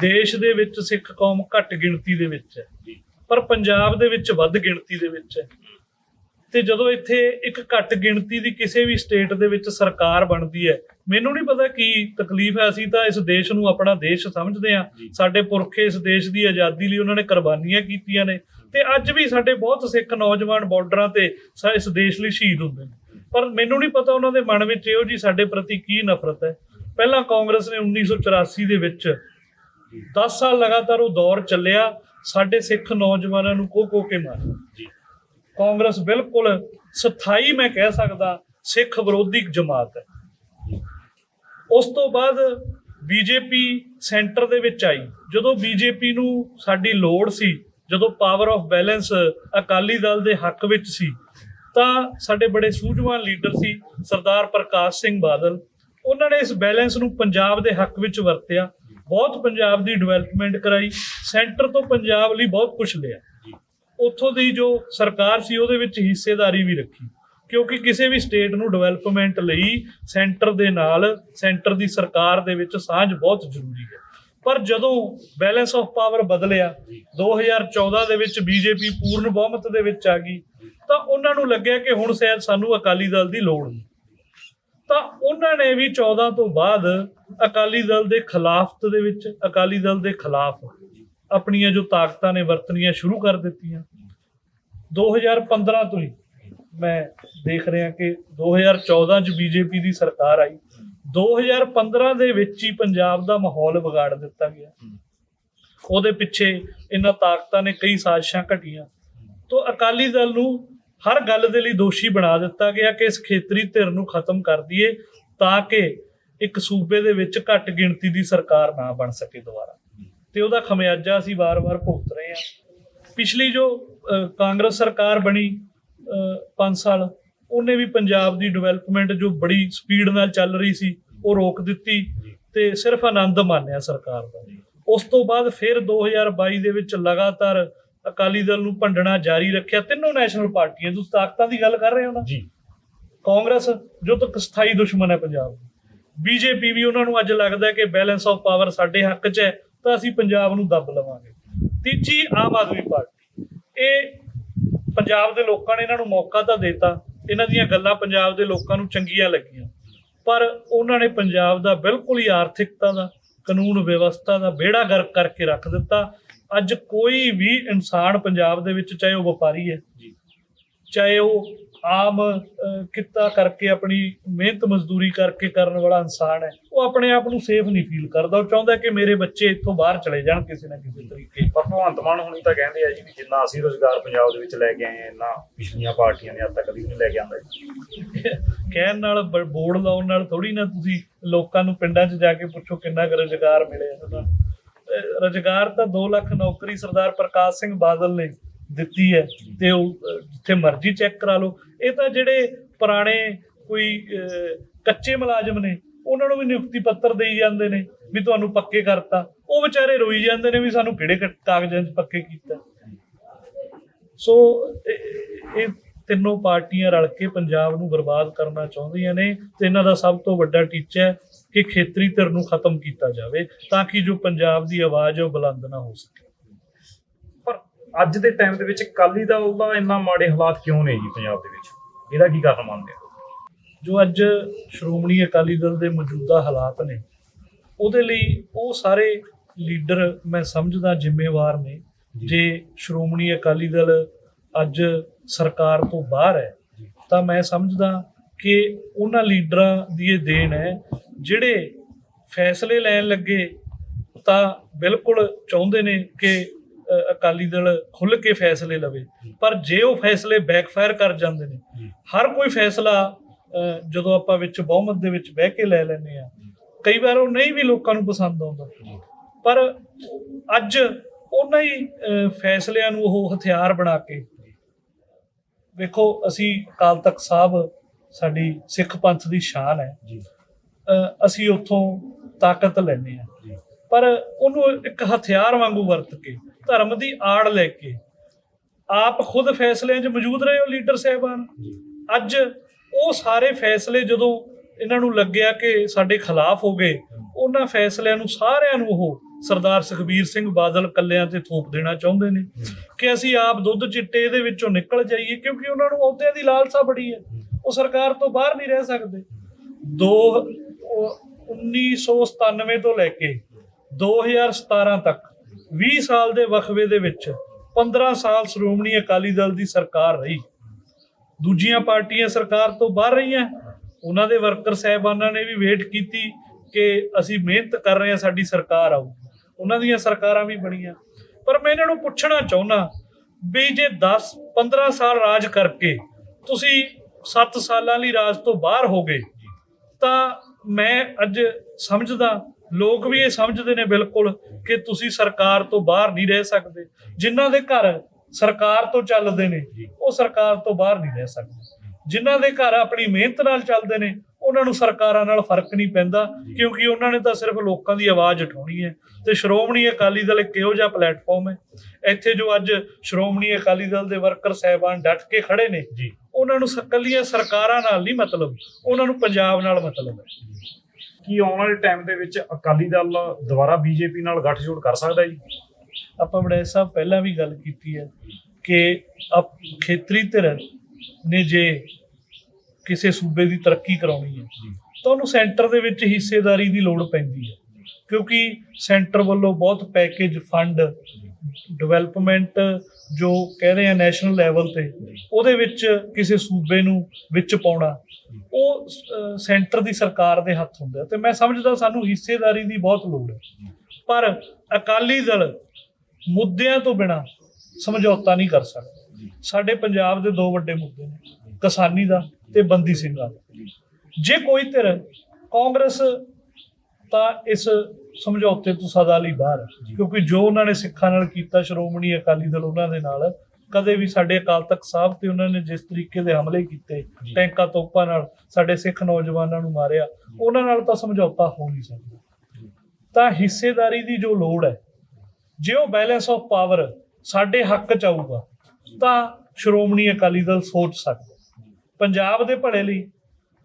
ਦੇਸ਼ ਦੇ ਵਿੱਚ ਸਿੱਖ ਕੌਮ ਘੱਟ ਗਿਣਤੀ ਦੇ ਵਿੱਚ ਹੈ। ਪਰ ਪੰਜਾਬ ਦੇ ਵਿੱਚ ਵੱਧ ਗਿਣਤੀ ਦੇ ਵਿੱਚ ਹੈ। ਤੇ ਜਦੋਂ ਇੱਥੇ ਇੱਕ ਘੱਟ ਗਿਣਤੀ ਦੀ ਕਿਸੇ ਵੀ ਸਟੇਟ ਦੇ ਵਿੱਚ ਸਰਕਾਰ ਬਣਦੀ ਹੈ ਮੈਨੂੰ ਨਹੀਂ ਪਤਾ ਕੀ ਤਕਲੀਫ ਹੈ ਅਸੀਂ ਤਾਂ ਇਸ ਦੇਸ਼ ਨੂੰ ਆਪਣਾ ਦੇਸ਼ ਸਮਝਦੇ ਜੀ। ਸਾਡੇ ਪੁਰਖੇ ਇਸ ਦੇਸ਼ ਦੀ ਆਜ਼ਾਦੀ ਲਈ ਉਹਨਾਂ ਨੇ ਕੁਰਬਾਨੀਆਂ ਕੀਤੀਆਂ ਨੇ। ਤੇ ਅੱਜ ਵੀ ਸਾਡੇ ਬਹੁਤ ਸਿੱਖ ਨੌਜਵਾਨ ਬਾਰਡਰਾਂ ਤੇ ਇਸ ਦੇਸ਼ ਲਈ ਸ਼ਹੀਦ ਹੁੰਦੇ ਨੇ। ਪਰ ਮੈਨੂੰ ਨਹੀਂ ਪਤਾ ਉਹਨਾਂ ਦੇ ਮਨ ਵਿੱਚ ਇਹੋ ਜੀ ਸਾਡੇ ਪ੍ਰਤੀ ਕੀ ਨਫ਼ਰਤ ਹੈ। ਪਹਿਲਾਂ ਕਾਂਗਰਸ ਨੇ 1984 ਦੇ ਵਿੱਚ 10 ਸਾਲ ਲਗਾਤਾਰ ਉਹ ਦੌਰ ਚੱਲਿਆ ਸਾਡੇ ਸਿੱਖ ਨੌਜਵਾਨਾਂ ਨੂੰ ਕੋ ਕੋ ਕੇ ਮਾਰਿਆ। ਜੀ। ਕਾਂਗਰਸ ਬਿਲਕੁਲ ਸਥਾਈ ਮੈਂ ਕਹਿ ਸਕਦਾ ਸਿੱਖ ਵਿਰੋਧੀ ਜਮਾਤ ਹੈ। ਉਸ ਤੋਂ ਬਾਅਦ ਬੀਜੇਪੀ ਸੈਂਟਰ ਦੇ ਵਿੱਚ ਆਈ। ਜਦੋਂ ਬੀਜੇਪੀ ਨੂੰ ਸਾਡੀ ਲੋੜ ਸੀ ਜਦੋਂ power of balance Akali Dal ਦੇ ਹੱਕ ਵਿੱਚ ਸੀ ਤਾਂ ਸਾਡੇ ਬੜੇ ਸੂਝਵਾਨ ਲੀਡਰ ਸੀ ਸਰਦਾਰ ਪ੍ਰਕਾਸ਼ ਸਿੰਘ ਬਾਦਲ। ਉਹਨਾਂ ਨੇ ਇਸ ਬੈਲੈਂਸ ਨੂੰ ਪੰਜਾਬ ਦੇ ਹੱਕ ਵਿੱਚ ਵਰਤਿਆ। ਬਹੁਤ ਪੰਜਾਬ ਦੀ ਡਿਵੈਲਪਮੈਂਟ ਕਰਾਈ। ਸੈਂਟਰ ਤੋਂ ਪੰਜਾਬ ਲਈ ਬਹੁਤ ਕੁਝ ਲਿਆ। ਉੱਥੋਂ ਦੀ ਜੋ ਸਰਕਾਰ ਸੀ, ਉਹਦੇ ਵਿੱਚ ਹਿੱਸੇਦਾਰੀ ਵੀ ਰੱਖੀ। ਕਿਉਂਕਿ ਕਿਸੇ ਵੀ ਸਟੇਟ ਨੂੰ ਡਿਵੈਲਪਮੈਂਟ ਲਈ ਸੈਂਟਰ ਦੇ ਨਾਲ ਸੈਂਟਰ ਦੀ ਸਰਕਾਰ ਦੇ ਵਿੱਚ ਸਾਂਝ ਬਹੁਤ ਜ਼ਰੂਰੀ ਹੈ। ਪਰ ਜਦੋਂ ਬੈਲੈਂਸ ਆਫ ਪਾਵਰ ਬਦਲਿਆ 2014 ਦੇ ਵਿੱਚ ਬੀਜੇਪੀ ਪੂਰਨ ਬਹੁਮਤ ਦੇ ਵਿੱਚ ਆ ਗਈ, ਤਾਂ ਉਹਨਾਂ ਨੂੰ ਲੱਗਿਆ ਕਿ ਹੁਣ ਸ਼ਾਇਦ ਸਾਨੂੰ ਅਕਾਲੀ ਦਲ ਦੀ ਲੋੜ ਨਹੀਂ। ਤਾਂ ਉਹਨਾਂ ਨੇ ਵੀ 14 ਤੋਂ ਬਾਅਦ ਅਕਾਲੀ ਦਲ ਦੇ ਖਿਲਾਫਤ ਦੇ ਵਿੱਚ, ਅਕਾਲੀ ਦਲ ਦੇ ਖਿਲਾਫ ਆਪਣੀਆਂ ਜੋ ਤਾਕਤਾਂ ਨੇ ਵਰਤਣੀਆਂ ਸ਼ੁਰੂ ਕਰ ਦਿੱਤੀਆਂ। 2015 ਤੋਂ ਹੀ ਮੈਂ ਦੇਖ ਰਿਹਾ ਕਿ 2014 ਚ ਬੀਜੇਪੀ ਦੀ ਸਰਕਾਰ ਆਈ। 2015 ਦੇ ਵਿੱਚ ਹੀ ਪੰਜਾਬ ਦਾ ਮਾਹੌਲ ਵਿਗਾੜ ਦਿੱਤਾ ਗਿਆ। ਉਹਦੇ ਪਿੱਛੇ ਇਹਨਾਂ ਤਾਕਤਾਂ ਨੇ ਕਈ ਸਾਜ਼ਿਸ਼ਾਂ ਘਟੀਆਂ। ਤੋਂ ਅਕਾਲੀ ਦਲ ਨੂੰ ਹਰ ਗੱਲ ਦੇ ਲਈ ਦੋਸ਼ੀ ਬਣਾ ਦਿੱਤਾ ਗਿਆ ਕਿ ਇਸ ਖੇਤਰੀ ਧਿਰ ਨੂੰ ਖਤਮ ਕਰ ਦਈਏ ਤਾਂ ਕਿ ਇੱਕ ਸੂਬੇ ਦੇ ਵਿੱਚ ਘੱਟ ਗਿਣਤੀ ਦੀ ਸਰਕਾਰ ਨਾ ਬਣ ਸਕੇ ਦੁਬਾਰਾ। ਤੇ ਉਹਦਾ ਖਮਿਆਜਾ ਅਸੀਂ ਵਾਰ-ਵਾਰ ਭੁਗਤ ਰਹੇ ਹਾਂ। ਪਿਛਲੀ ਜੋ ਕਾਂਗਰਸ ਸਰਕਾਰ ਬਣੀ 5 ਸਾਲ ਉਹਨੇ ਵੀ ਪੰਜਾਬ ਦੀ ਡਿਵੈਲਪਮੈਂਟ ਜੋ ਬੜੀ ਸਪੀਡ ਨਾਲ ਚੱਲ ਰਹੀ ਸੀ ਉਹ ਰੋਕ ਦਿੱਤੀ ਤੇ ਸਿਰਫ ਆਨੰਦ ਮਾਨਿਆ ਸਰਕਾਰ ਦਾ। ਉਸ ਤੋਂ ਬਾਅਦ ਫਿਰ 2022 ਦੇ ਵਿੱਚ ਲਗਾਤਾਰ ਅਕਾਲੀ ਦਲ ਨੂੰ ਭੰਡਣਾ ਜਾਰੀ ਰੱਖਿਆ। ਤਿੰਨੋਂ ਨੈਸ਼ਨਲ ਪਾਰਟੀਆਂ ਤੁਸੀਂ ਤਾਕਤਾਂ ਦੀ ਗੱਲ ਕਰ ਰਹੇ ਹੋ ਨਾ? ਜੀ। ਕਾਂਗਰਸ ਜੋ ਤੱਕ ਸਥਾਈ ਦੁਸ਼ਮਣ ਹੈ ਪੰਜਾਬ ਦੀ। ਬੀਜੇਪੀ ਵੀ ਉਹਨਾਂ ਨੂੰ ਅੱਜ ਲੱਗਦਾ ਹੈ ਕਿ ਬੈਲੈਂਸ ਆਫ ਪਾਵਰ ਸਾਡੇ ਹੱਕ 'ਚ ਹੈ ਤਾਂ ਅਸੀਂ ਪੰਜਾਬ ਨੂੰ ਦੱਬ ਲਵਾਂਗੇ। ਤੀਜੀ ਆਮ ਆਦਮੀ ਪਾਰਟੀ। ਇਹ ਪੰਜਾਬ ਦੇ ਲੋਕਾਂ ਨੇ ਇਹਨਾਂ ਨੂੰ ਮੌਕਾ ਤਾਂ ਦਿੱਤਾ। ਇਹਨਾਂ ਦੀਆਂ ਗੱਲਾਂ ਪੰਜਾਬ ਦੇ ਲੋਕਾਂ ਨੂੰ ਚੰਗੀਆਂ ਲੱਗੀਆਂ। ਪਰ ਉਹਨਾਂ ਨੇ ਪੰਜਾਬ ਦਾ ਬਿਲਕੁਲ ਹੀ ਆਰਥਿਕਤਾ ਦਾ ਕਾਨੂੰਨ ਵਿਵਸਥਾ ਦਾ ਬੇੜਾ ਗਰਕ ਕਰਕੇ ਰੱਖ ਦਿੱਤਾ। ਅੱਜ ਕੋਈ ਵੀ ਇਨਸਾਨ ਪੰਜਾਬ ਦੇ ਵਿੱਚ ਚਾਹੇ ਉਹ ਵਪਾਰੀ ਹੈ ਜੀ। ਚਾਹੇ ਉਹ ਆਮ ਕਿੱਤਾ ਕਰਕੇ ਆਪਣੀ ਮਿਹਨਤ ਮਜ਼ਦੂਰੀ ਕਰਕੇ ਕਰਨ ਵਾਲਾ ਇਨਸਾਨ ਹੈ। ਉਹ ਆਪਣੇ ਆਪ ਨੂੰ ਸੇਫ ਨਹੀਂ ਫੀਲ ਕਰਦਾ। ਉਹ ਚਾਹੁੰਦਾ ਕਿ ਮੇਰੇ ਬੱਚੇ ਇੱਥੋਂ ਬਾਹਰ ਚਲੇ ਜਾਣ ਕਿਸੇ ਨਾ ਕਿਸੇ ਤਰੀਕੇ। ਪਰ ਭਗਵੰਤ ਮਾਨ ਹੁਣੀ ਤਾਂ ਕਹਿੰਦੇ ਆ ਜੀ ਵੀ ਜਿੰਨਾ ਅਸੀਂ ਰੋਜ਼ਗਾਰ ਪੰਜਾਬ ਦੇ ਵਿੱਚ ਲੈ ਕੇ ਆਏ ਇੰਨਾ ਪਿਛਲੀਆਂ ਪਾਰਟੀਆਂ ਨੇ ਅੱਜ ਤੱਕ ਕਦੀ ਵੀ ਨਹੀਂ ਲੈ ਕੇ ਆਂਦਾ ਕਹਿਣ ਨਾਲ ਬੋਰਡ ਲਾਉਣ ਨਾਲ ਥੋੜੀ ਨਾ ਤੁਸੀਂ ਲੋਕਾਂ ਨੂੰ ਪਿੰਡਾਂ 'ਚ ਜਾ ਕੇ ਪੁੱਛੋ ਕਿੰਨਾ ਕੁ ਰੁਜ਼ਗਾਰ ਮਿਲਿਆ। ਰੁਜ਼ਗਾਰ ਤਾਂ 2 ਲੱਖ ਨੌਕਰੀ ਸਰਦਾਰ ਪ੍ਰਕਾਸ਼ ਸਿੰਘ ਬਾਦਲ ਨੇ ਦਿੱਤੀ ਹੈ ਤੇ ਉਹ ਜਿੱਥੇ ਮਰਜ਼ੀ ਚੈੱਕ ਕਰਾ ਲਓ। ਇਹ ਤਾਂ ਜਿਹੜੇ ਪੁਰਾਣੇ ਕੋਈ ਕੱਚੇ ਮੁਲਾਜ਼ਮ ਨੇ, ਉਹਨਾਂ ਨੂੰ ਵੀ ਨਿਯੁਕਤੀ ਪੱਤਰ ਦੇਈ ਜਾਂਦੇ ਨੇ ਵੀ ਤੁਹਾਨੂੰ ਪੱਕੇ ਕਰਤਾ। ਉਹ ਵਿਚਾਰੇ ਰੋਈ ਜਾਂਦੇ ਨੇ ਵੀ ਸਾਨੂੰ ਕਿਹੜੇ ਕ- ਕਾਗਜ਼ਾਂ 'ਚ ਪੱਕੇ ਕੀਤਾ। ਸੋ ਇਹ- ਤਿੰਨੋਂ ਪਾਰਟੀਆਂ ਰਲ ਕੇ ਪੰਜਾਬ ਨੂੰ ਬਰਬਾਦ ਕਰਨਾ ਚਾਹੁੰਦੀਆਂ ਨੇ ਤੇ ਇਹਨਾਂ ਦਾ ਸਭ ਤੋਂ ਵੱਡਾ ਟੀਚਾ ਹੈ ਕਿ ਖੇਤਰੀ ਧਿਰ ਨੂੰ ਖਤਮ ਕੀਤਾ ਜਾਵੇ ਤਾਂ ਕਿ ਜੋ ਪੰਜਾਬ ਦੀ ਆਵਾਜ਼ ਹੈ ਉਹ ਬੁਲੰਦ ਨਾ ਹੋ ਸਕੇ। ਅੱਜ ਦੇ ਟਾਈਮ ਦੇ ਵਿੱਚ ਦਲ ਦਾ ਇੰਨਾ ਮਾੜੇ ਹਾਲਾਤ ਕਿਉਂ ਨੇ ਜੀ ਪੰਜਾਬ ਦੇ ਵਿੱਚ? ਇਹਦਾ ਕੀ ਕਾਰਨ ਮੰਨਦੇ ਹੋ? ਜੋ ਅੱਜ ਸ਼੍ਰੋਮਣੀ ਅਕਾਲੀ ਦਲ ਦੇ ਮੌਜੂਦਾ ਹਾਲਾਤ ਨੇ ਉਹਦੇ ਲਈ ਉਹ ਸਾਰੇ ਲੀਡਰ ਮੈਂ ਸਮਝਦਾ ਜ਼ਿੰਮੇਵਾਰ ਨੇ। ਜੀ। ਸ਼੍ਰੋਮਣੀ ਅਕਾਲੀ ਦਲ ਅੱਜ ਸਰਕਾਰ ਤੋਂ ਬਾਹਰ ਹੈ ਤਾਂ ਮੈਂ ਸਮਝਦਾ ਕਿ ਉਹਨਾਂ ਲੀਡਰਾਂ ਦੀ ਇਹ ਦੇਣ ਹੈ ਜਿਹੜੇ ਫੈਸਲੇ ਲੈਣ ਲੱਗੇ ਤਾਂ ਬਿਲਕੁਲ ਚਾਹੁੰਦੇ ਨੇ ਕਿ ਅਕਾਲੀ ਦਲ ਖੁੱਲ ਕੇ ਫੈਸਲੇ ਲਵੇ ਪਰ ਜੇ ਉਹ ਫੈਸਲੇ ਬੈਕਫਾਇਰ ਕਰ ਜਾਂਦੇ ਨੇ। ਹਰ ਕੋਈ ਫੈਸਲਾ ਜਦੋਂ ਆਪਾਂ ਵਿੱਚ ਬਹੁਮਤ ਦੇ ਵਿੱਚ ਬਹਿ ਕੇ ਲੈ ਲੈਂਦੇ ਆ ਕਈ ਵਾਰ ਉਹ ਨਹੀਂ ਵੀ ਲੋਕਾਂ ਨੂੰ ਪਸੰਦ ਆਉਂਦਾ। ਪਰ ਅੱਜ ਉਹਨਾਂ ਹੀ ਫੈਸਲਿਆਂ ਨੂੰ ਉਹ ਹਥਿਆਰ ਬਣਾ ਕੇ ਵੇਖੋ ਅਸੀਂ ਅਕਾਲ ਤਖਤ ਸਾਹਿਬ ਸਾਡੀ ਸਿੱਖ ਪੰਥ ਦੀ ਸ਼ਾਨ ਹੈ। ਜੀ। ਅਸੀਂ ਉੱਥੋਂ ਤਾਕਤ ਲੈਂਦੇ ਆ ਪਰ ਉਹਨੂੰ ਇੱਕ ਹਥਿਆਰ ਵਾਂਗੂ ਵਰਤ ਕੇ ਧਰਮ ਦੀ ਆੜ ਲੈ ਕੇ ਆਪ ਖੁਦ ਫੈਸਲਿਆਂ 'ਚ ਮੌਜੂਦ ਰਹੇ ਹੋ ਲੀਡਰ ਸਾਹਿਬਾਨ? ਅੱਜ ਉਹ ਸਾਰੇ ਫੈਸਲੇ ਜਦੋਂ ਇਹਨਾਂ ਨੂੰ ਲੱਗਿਆ ਕਿ ਸਾਡੇ ਖਿਲਾਫ ਹੋ ਗਏ ਉਹਨਾਂ ਫੈਸਲਿਆਂ ਨੂੰ ਸਾਰਿਆਂ ਨੂੰ ਉਹ ਸਰਦਾਰ ਸੁਖਬੀਰ ਸਿੰਘ ਬਾਦਲ ਕੱਲਿਆਂ ਤੇ ਥੋਪ ਦੇਣਾ ਚਾਹੁੰਦੇ ਨੇ ਕਿ ਅਸੀਂ ਆਪ ਦੁੱਧ ਚਿੱਟੇ ਇਹਦੇ ਵਿੱਚੋਂ ਨਿਕਲ ਜਾਈਏ ਕਿਉਂਕਿ ਉਹਨਾਂ ਨੂੰ ਅਹੁਦਿਆਂ ਦੀ ਲਾਲਸਾ ਬੜੀ ਹੈ। ਉਹ ਸਰਕਾਰ ਤੋਂ ਬਾਹਰ ਨਹੀਂ ਰਹਿ ਸਕਦੇ। ਦੋ ਉਹ 1997 ਤੋਂ ਲੈ ਕੇ 2017 ਤੱਕ 20 ਸਾਲ ਦੇ ਵਕਫੇ ਦੇ ਵਿੱਚ 15 ਸਾਲ ਸ਼੍ਰੋਮਣੀ ਅਕਾਲੀ ਦਲ ਦੀ ਸਰਕਾਰ ਰਹੀ। ਦੂਜੀਆਂ ਪਾਰਟੀਆਂ ਸਰਕਾਰ ਤੋਂ ਬਾਹਰ ਰਹੀਆਂ। ਉਹਨਾਂ ਦੇ ਵਰਕਰ ਸਹਿਬਾਨਾਂ ਨੇ ਵੀ ਵੇਟ ਕੀਤੀ ਕਿ ਅਸੀਂ ਮਿਹਨਤ ਕਰ ਰਹੇ ਹਾਂ, ਸਾਡੀ ਸਰਕਾਰ ਆਊ। ਉਹਨਾਂ ਦੀਆਂ ਸਰਕਾਰਾਂ ਵੀ ਬਣੀਆਂ। ਪਰ ਮੈਂ ਇਹਨਾਂ ਨੂੰ ਪੁੱਛਣਾ ਚਾਹੁੰਦਾ ਵੀ ਜੇ 10 15 ਸਾਲ ਰਾਜ ਕਰਕੇ ਤੁਸੀਂ 7 ਸਾਲਾਂ ਲਈ ਰਾਜ ਤੋਂ ਬਾਹਰ ਹੋ ਗਏ ਤਾਂ ਮੈਂ ਅੱਜ ਸਮਝਦਾ ਲੋਕ ਵੀ ਇਹ ਸਮਝਦੇ ਨੇ ਬਿਲਕੁਲ ਕਿ ਤੁਸੀਂ ਸਰਕਾਰ ਤੋਂ ਬਾਹਰ ਨਹੀਂ ਰਹਿ ਸਕਦੇ। ਜਿਨ੍ਹਾਂ ਦੇ ਘਰ ਸਰਕਾਰ ਤੋਂ ਚੱਲਦੇ ਨੇ ਉਹ ਸਰਕਾਰ ਤੋਂ ਬਾਹਰ ਨਹੀਂ ਰਹਿ ਸਕਦੇ। ਜਿਨ੍ਹਾਂ ਦੇ ਘਰ ਆਪਣੀ ਮਿਹਨਤ ਨਾਲ ਚੱਲਦੇ ਨੇ ਉਹਨਾਂ ਨੂੰ ਸਰਕਾਰਾਂ ਨਾਲ ਫ਼ਰਕ ਨਹੀਂ ਪੈਂਦਾ ਕਿਉਂਕਿ ਉਹਨਾਂ ਨੇ ਤਾਂ ਸਿਰਫ ਲੋਕਾਂ ਦੀ ਆਵਾਜ਼ ਉਠਾਉਣੀ ਹੈ। ਤੇ ਸ਼੍ਰੋਮਣੀ ਅਕਾਲੀ ਦਲ ਇੱਕ ਇਹੋ ਜਿਹਾ ਪਲੇਟਫਾਰਮ ਹੈ। ਇੱਥੇ ਜੋ ਅੱਜ ਸ਼੍ਰੋਮਣੀ ਅਕਾਲੀ ਦਲ ਦੇ ਵਰਕਰ ਸਹਿਬਾਨ ਡਟ ਕੇ ਖੜੇ ਨੇ ਜੀ। ਉਹਨਾਂ ਨੂੰ ਇਕੱਲੀਆਂ ਸਰਕਾਰਾਂ ਨਾਲ ਨਹੀਂ ਮਤਲਬ ਉਹਨਾਂ ਨੂੰ ਪੰਜਾਬ ਨਾਲ ਮਤਲਬ ਹੈ। ਕੀ ਆਉਣ ਵਾਲੇ ਟਾਈਮ ਦੇ ਵਿੱਚ ਅਕਾਲੀ ਦਲ ਦੁਬਾਰਾ ਬੀਜੇਪੀ ਨਾਲ ਗੱਠਜੋੜ ਕਰ ਸਕਦਾ ਜੀ? ਆਪਾਂ ਬੜੇ ਸਾਹਿਬ ਪਹਿਲਾਂ ਵੀ ਗੱਲ ਕੀਤੀ ਹੈ ਕਿ ਅਪ ਖੇਤਰੀ ਧਿਰ ਨੇ ਜੇ ਕਿਸੇ ਸੂਬੇ ਦੀ ਤਰੱਕੀ ਕਰਾਉਣੀ ਹੈ ਤਾਂ ਉਹਨੂੰ ਸੈਂਟਰ ਦੇ ਵਿੱਚ ਹਿੱਸੇਦਾਰੀ ਦੀ ਲੋੜ ਪੈਂਦੀ ਹੈ। ਕਿਉਂਕਿ ਸੈਂਟਰ ਵੱਲੋਂ ਬਹੁਤ ਪੈਕੇਜ ਫੰਡ ਡਿਵੈਲਪਮੈਂਟ ਜੋ ਕਹਿ ਰਹੇ ਆ ਨੈਸ਼ਨਲ ਲੈਵਲ ਤੇ, ਉਹਦੇ ਵਿੱਚ ਕਿਸੇ ਸੂਬੇ ਨੂੰ ਵਿੱਚ ਪਾਉਣਾ, ਉਹ ਸੈਂਟਰ ਦੀ ਸਰਕਾਰ ਦੇ ਹੱਥ ਹੁੰਦਾ ਹੈ। ਤੇ ਮੈਂ ਸਮਝਦਾ ਸਾਨੂੰ ਹਿੱਸੇਦਾਰੀ ਦੀ ਬਹੁਤ ਲੋੜ ਹੈ। ਪਰ ਅਕਾਲੀ ਦਲ ਮੁੱਦਿਆਂ ਤੋਂ ਬਿਨਾ ਸਮਝੌਤਾ ਨਹੀਂ ਕਰ ਸਕਦਾ। ਸਾਡੇ ਪੰਜਾਬ ਦੇ ਦੋ ਵੱਡੇ ਮੁੱਦੇ ਨੇ, ਕਿਸਾਨੀ ਦਾ ਤੇ ਬੰਦੀ ਸਿੰਘਾਂ ਦਾ। ਜੇ ਕੋਈ ਧਿਰ ਕਾਂਗਰਸ ਤਾਂ ਇਸ ਸਮਝੌਤੇ ਤੋਂ ਸਦਾ ਲਈ ਬਾਹਰ ਹੈ ਕਿਉਂਕਿ ਜੋ ਉਹਨਾਂ ਨੇ ਸਿੱਖਾਂ ਨਾਲ ਕੀਤਾ ਸ਼੍ਰੋਮਣੀ ਅਕਾਲੀ ਦਲ ਉਹਨਾਂ ਦੇ ਨਾਲ ਕਦੇ ਵੀ ਸਾਡੇ ਅਕਾਲ ਤਖਤ ਸਾਹਿਬ ਤੇ ਉਹਨਾਂ ਨੇ ਜਿਸ ਤਰੀਕੇ ਦੇ ਹਮਲੇ ਕੀਤੇ ਟੈਂਕਾਂ ਤੋਪਾਂ ਨਾਲ ਸਾਡੇ ਸਿੱਖ ਨੌਜਵਾਨਾਂ ਨੂੰ ਮਾਰਿਆ ਉਹਨਾਂ ਨਾਲ ਤਾਂ ਸਮਝੌਤਾ ਹੋ ਨਹੀਂ ਸਕਦਾ। ਤਾਂ ਹਿੱਸੇਦਾਰੀ ਦੀ ਜੋ ਲੋੜ ਹੈ ਜੇ ਉਹ ਬੈਲੈਂਸ ਆਫ ਪਾਵਰ ਸਾਡੇ ਹੱਕ ਚ ਆਊਗਾ ਤਾਂ ਸ਼੍ਰੋਮਣੀ ਅਕਾਲੀ ਦਲ ਸੋਚ ਸਕਦਾ। ਪੰਜਾਬ ਦੇ ਭਲੇ ਲਈ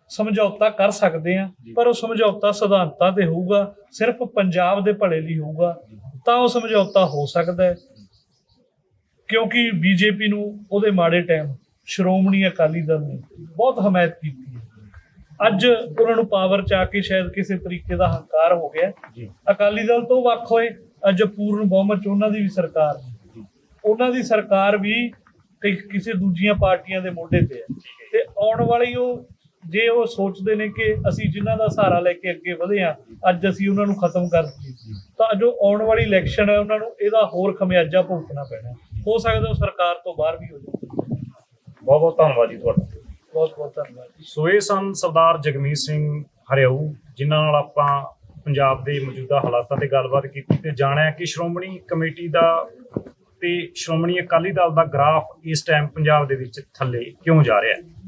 ਸਮਝੌਤਾ ਕਰ ਸਕਦੇ ਆ ਪਰ ਉਹ ਸਮਝੌਤਾ ਸਿਧਾਂਤਾਂ ਤੇ ਹੋਊਗਾ ਸਿਰਫ ਪੰਜਾਬ ਦੇ ਭਲੇ ਲਈ ਹੋਊਗਾ ਤਾਂ ਉਹ ਸਮਝੌਤਾ ਹੋ ਸਕਦਾ ਹੈ। ਕਿਉਂਕਿ ਬੀਜੇਪੀ ਨੂੰ ਉਹਦੇ ਮਾੜੇ ਟਾਈਮ ਸ਼੍ਰੋਮਣੀ ਅਕਾਲੀ ਦਲ ਨੇ ਬਹੁਤ ਹਮਾਇਤ ਕੀਤੀ ਹੈ। ਅੱਜ ਉਹਨਾਂ ਨੂੰ ਪਾਵਰ ਚ ਆ ਕੇ ਸ਼ਾਇਦ ਕਿਸੇ ਤਰੀਕੇ ਦਾ ਹੰਕਾਰ ਹੋ ਗਿਆ। ਅਕਾਲੀ ਦਲ ਤੋਂ ਵੱਖ ਹੋਏ ਅੱਜ ਪੂਰਨ ਬਹੁਮਤ ਚ ਉਹਨਾਂ ਦੀ ਵੀ ਸਰਕਾਰ ਹੈ ਉਹਨਾਂ ਦੀ ਸਰਕਾਰ ਵੀ ਕਿਸੇ ਦੂਜੀਆਂ ਪਾਰਟੀਆਂ ਦੇ ਮੋਢੇ ਤੇ ਹੈ। ਤੇ ਆਉਣ ਵਾਲੀ ਉਹ ਜੇ ਉਹ ਸੋਚਦੇ ਨੇ ਕਿ ਅਸੀਂ ਜਿਨ੍ਹਾਂ ਦਾ ਸਹਾਰਾ ਲੈ ਕੇ ਅੱਗੇ ਵਧੇ ਆ ਅੱਜ ਅਸੀਂ ਉਹਨਾਂ ਨੂੰ ਖਤਮ ਕਰ ਦਈਏ ਤਾਂ ਜੋ ਆਉਣ ਵਾਲੀ ਇਲੈਕਸ਼ਨ ਹੈ ਉਹਨਾਂ ਨੂੰ ਇਹਦਾ ਹੋਰ ਖਮਿਆਜਾ ਭੁਗਤਣਾ ਪੈਣਾ। ਹੈ। ਸਕਦਾ ਉਹ ਸਰਕਾਰ ਤੋਂ ਬਾਹਰ ਵੀ ਹੋ ਜਾਵੇ। ਬਹੁਤ ਬਹੁਤ ਧੰਨਵਾਦ ਜੀ ਤੁਹਾਡਾ। ਬਹੁਤ ਬਹੁਤ ਧੰਨਵਾਦ ਜੀ। ਸੋ ਇਹ ਸਨ ਸਰਦਾਰ ਜਗਮੀਤ ਸਿੰਘ ਹਰਿਆਊ ਜਿਨ੍ਹਾਂ ਨਾਲ ਆਪਾਂ ਪੰਜਾਬ ਦੇ ਮੌਜੂਦਾ ਹਾਲਾਤਾਂ ਤੇ ਗੱਲਬਾਤ ਕੀਤੀ ਤੇ ਜਾਣਿਆ ਕਿ ਸ਼੍ਰੋਮਣੀ ਕਮੇਟੀ ਦਾ ਤੇ ਸ਼੍ਰੋਮਣੀ ਅਕਾਲੀ ਦਲ ਦਾ ਗ੍ਰਾਫ ਇਸ ਟਾਈਮ ਪੰਜਾਬ ਦੇ ਵਿੱਚ ਥੱਲੇ ਕਿਉਂ ਜਾ ਰਿਹਾ ਹੈ।